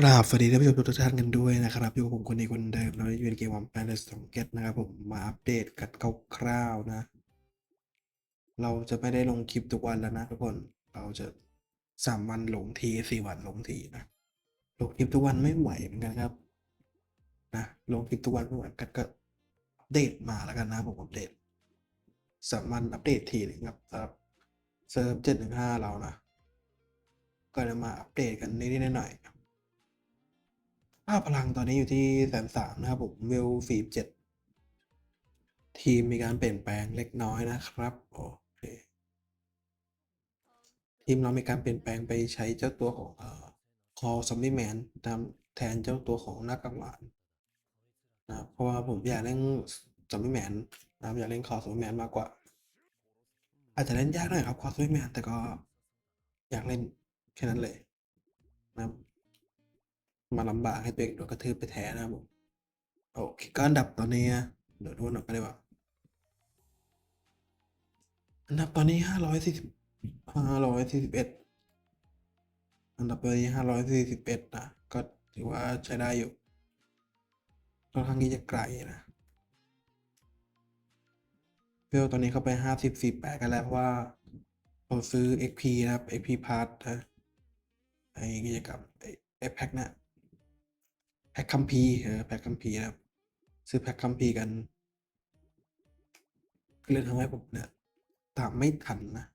กราบสวัสดีท่านผู้ชมทุกท่านกันด้วยนะครับอยู่กับผมคนนี้คนเดิมเราอยู่ในเกมวอมแปนสองเกตนะครับผมมาอัปเดตกันคร่าวๆนะ เราจะไม่ได้ลงคลิปทุกวันแล้วนะทุกคนเราจะสามวันลงทีสี่วันลงทีนะลงคลิปทุกวันไม่ไหวเหมือนกันครับนะลงคลิปทุกวันไม่ไหวกันก็อัปเดตมาแล้วกันนะผมอัปเดตสามวันอัปเดตทีนึงครับสำหรับเซิร์ฟเจ็ดหนึ่งห้าเรานะก็จะมาอัปเดตกันนิดๆหน่อยๆ ค่าพลังตอนนี้อยู่ที่แสนสามนะครับผมเวลฟีบเจ็ดทีมมีการเปลี่ยนแปลงเล็กน้อยนะครับโอเคทีมเรามีการเปลี่ยนแปลงไปใช้เจ้าตัวของเอ่อคอซัมบี้แมนตามแทนเจ้าตัวของหน้ากังหวานนะครับเพราะว่าผมอยากเล่นซัมบี้แมนนะอยากเล่นคอซัมบี้แมนมากกว่า อาจจะเล่นยากหน่อยครับคอซัมบี้แมนแต่ก็อยากเล่นแค่นั้นเลยนะครับ มาลำบากให้ตัวเองโดนกระทืบไปแท้นะครับผมโอเคก็อันดับตอนนี้นะเดี๋ยวดูอันดับกันดีกว่าอันดับตอนนี้ห้าร้อยสี่สิบห้าร้อยสี่สิบเอ็ดอันดับตอนนี้ห้าร้อยสี่สิบเอ็ดนะก็ถือว่าใช้ได้อยู่ค่อนข้างที่จะไกลนะเวลตอนนี้เข้าไปห้าสิบสี่แปดกันแล้วเพราะว่าเราซื้อ XP นะครับ XP Pass นะไอ้กิจกรรมไอ้แพ็คนะ พ็คคัมภีร์เออแพ็คคัมภีร์นะครับ ซื้อแพ็คคัมภีร์กันก็เลยทำให้ผมเนี่ยตามไม่ทันนะ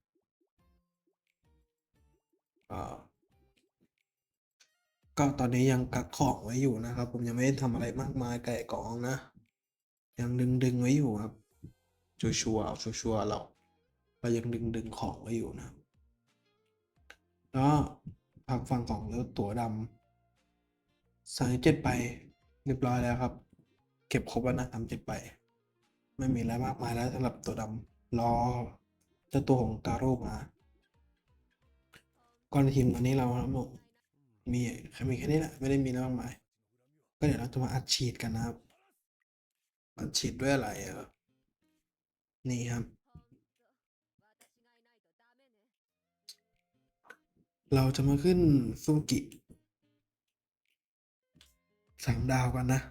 ก็ตอนนี้ยังกักของไว้อยู่นะครับ ผมยังไม่ได้ทำอะไรมากมายไก่กองนะ ยังดึงดึงไว้อยู่ครับชัวชัวร์ๆเอาชัวชัวร์ๆเราเรายังดึงดึงของไว้อยู่นะแล้วพักฝั่งของเลือตัวดำ สายเจ็ดไปเรียบร้อยแล้วครับ เก็บครบแล้วนะทำเจ็ดไปไม่มีอะไรมากมายแล้วสำหรับตัวดำรอเจ้าตัวของการโรมาก่อนทีมตอนนี้เราครับผมมีแค่มีแค่นี้แหละไม่ได้มีอะไรมากมาย ก็เดี๋ยวเราจะมาอัดฉีดกันนะครับ อัดฉีดด้วยอะไรนี่ครับ เราจะมาขึ้นซูกิ สามดาวกันนะ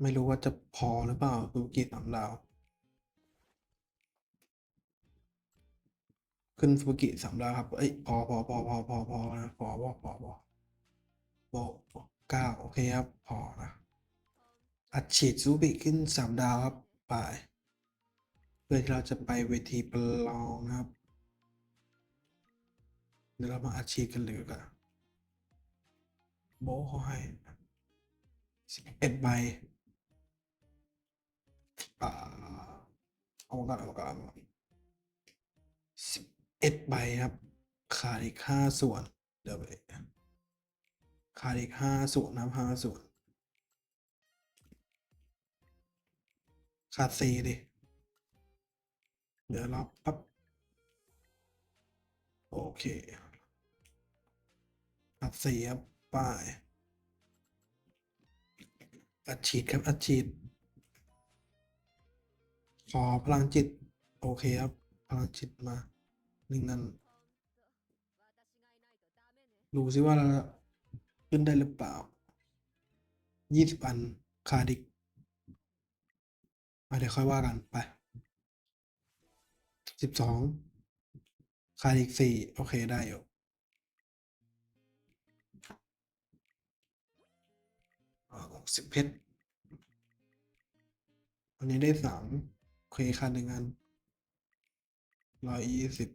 ไม่รู้ว่าจะพอหรือเปล่าซูกิสามดาว ขึ้นซูกิสามดาวครับ เอ้ยพอพอพอพอพอพอนะพอพอพอพอพอเก้าโอเคครับ พอนะอัดฉีดซูบิขึ้นสามดาวครับไปเพื่อที่เราจะไปเวทีประลองนะครับเดี๋ยวเรามาอัดฉีดกันเลยกว่อน โบะเขาให้สิบเอ็ดใบอ่าเอามาก่อนเอามาก่อนสิบเอ็ดใบครับขาดอีกห้าส่วน เดี๋ยวไปขาดอีกห้าส่วนนะห้าส่วน ขาดสี่ดิ เดี๋ยวรับปั๊บโอเคขาดสี่ครับ ป้ายอัดฉีดครับอัดฉีดขอพลังจิต โอเคครับพลังจิตมาหนึ่งนั้นดูซิว่าเราขึ้นได้หรือเปล่ายี่สิบอันขาดอีกเดี๋ยวค่อยว่ากันไปสิบสองขาดอีกสี่โอเคได้อยู่ กสิบเพชรวันนี้ได้สามเคยคันหนึ่งอันร้อยยี่สิบ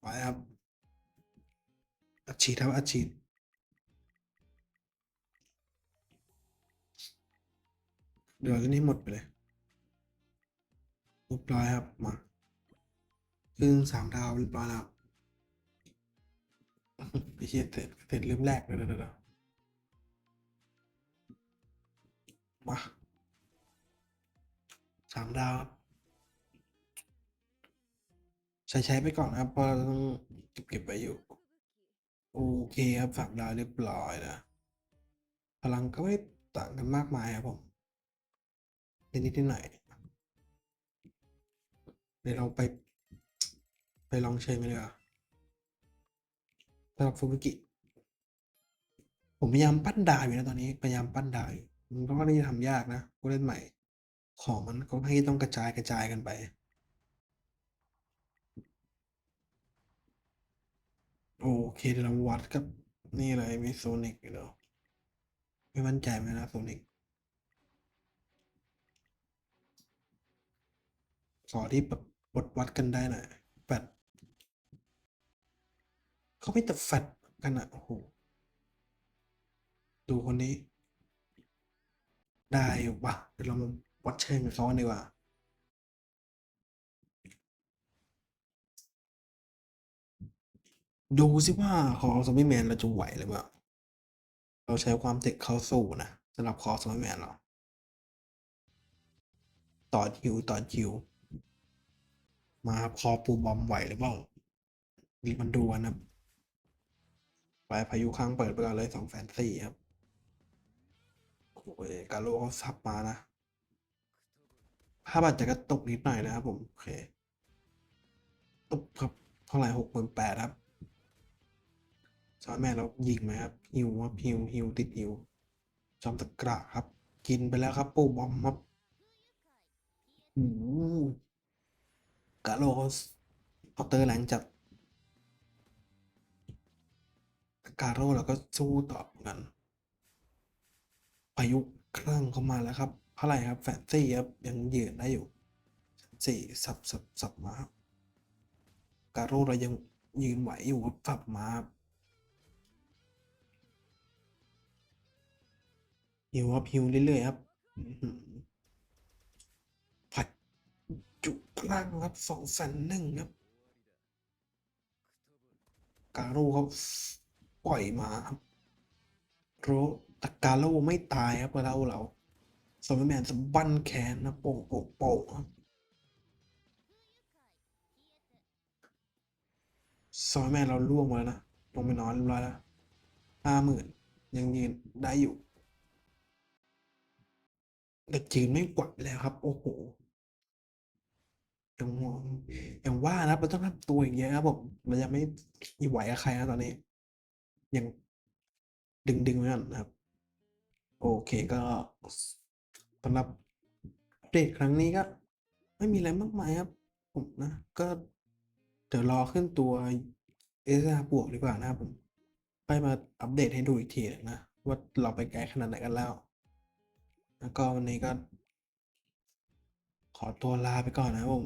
ไปครับอัดฉีดครับอัดฉีดเดี๋ยวนี้หมดไปเลยเรียบร้อยครับมาขึ้นสามดาวเรียบร้อยแล้วไปเชียเสร็จเสร็จเริ่มแรกเลยเดี๋ยว มาสามดาวครับใช้ใช้ไปก่อนครับเพราะเราต้องเก็บเก็บไปอยู่ โอเคครับสามดาวเรียบร้อยนะพลังก็ไม่ต่างกันมากมายครับผมนิดนิดหน่อยเดี๋ยวเราไป ไปลองเชิญกันเลยอะสำหรับฟูบุกิผมพยายามปั้นดาวอยู่นะตอนนี้พยายามปั้นดาวอยู่ มันก็ค่อนข้างที่จะทำยากนะผู้เล่นใหม่ ของมันค่อนข้างที่ต้องกระจายกระจายกันไป โอเคเดี๋ยวเราวัดกับนี่เลยมีโซนิกอยู่เนาะไม่มั่นใจไหมนะโซนิกขอที่แบบวัดวัดกันได้หน่อยแฟดเขาไม่แต่แฟดกันอะโอ้โหดูคนนี้ ได้อยู่ะเดี๋ยวเรามาวัดเชิงกับเขากันดีกว่าดูสิว่าของซอมบี้แมนเราจะไหวหรือเปล่า เราใช้ความเทคเข้าสู้นะสำหรับคอซอมบี้แมนเรา ต่อคิวต่อคิว มาคอปูบอมไหวหรือเปล่ามีมันดูนะครับไปพายุข้างเปิดไปก่อนเลยสองแสนสี่ครับ โอ้ยกาโลเขาซับมานะภาพอาจจะกระตุกนิดหน่อยนะครับผมโอเคตบครับเท่าไหร่หกหมื่นแปดครับจอแม่เรายิงไหมครับฮิวครับฮิวฮิวติดฮิวจอมตะกระครับ กินไปแล้วครับปูบอมครับโอ้กาโลเขาเคาเตอร์แรงจัดกาโร่เราก็สู้ต่อเหมือนกัน พายุคลั่งเข้ามาแล้วครับเท่าไหร่ครับแฟนซี่ครับยังยืนได้อยู่สี่สับสับสับมาครับการโร่เรายังยืนไหวอยู่ครับสับมาครับฮิวครับฮิวเรื่อยๆครับผัดจุคลั่งครับสองแสนหนึ่งครับการโร่เขาปล่อยมาครับโร ตะการโร่ไม่ตายครับเราเราสมัยแมนสะบั้นแขนนะโป่งโป่งโป่งครับสมัยแมนเราล่วงมาแล้วนะ ลงไปนอนเรียบร้อยแล้วห้าหมื่นยังยืนได้อยู่ แต่จืนไม่กวัดแล้วครับ โอ้โหยังองยังว่านะมันต้องทำตัวอย่างเงี้ยครับผมมันยังไม่ไหวกับใครนะตอนนี้ ยังดึงดึงไว้ก่อนนะครับ โอเคก็สำหรับอัปเดตครั้งนี้ก็ ไม่มีอะไรมากมายครับ ผมนะ ก็เดี๋ยวรอขึ้นตัวเอสบวกดีกว่านะครับผมค่อยมาอัปเดตให้ดูอีกทีนะ ว่าเราไปไกลขนาดไหนกันแล้ว แล้วก็วันนี้ก็ ขอตัวลาไปก่อนนะครับผม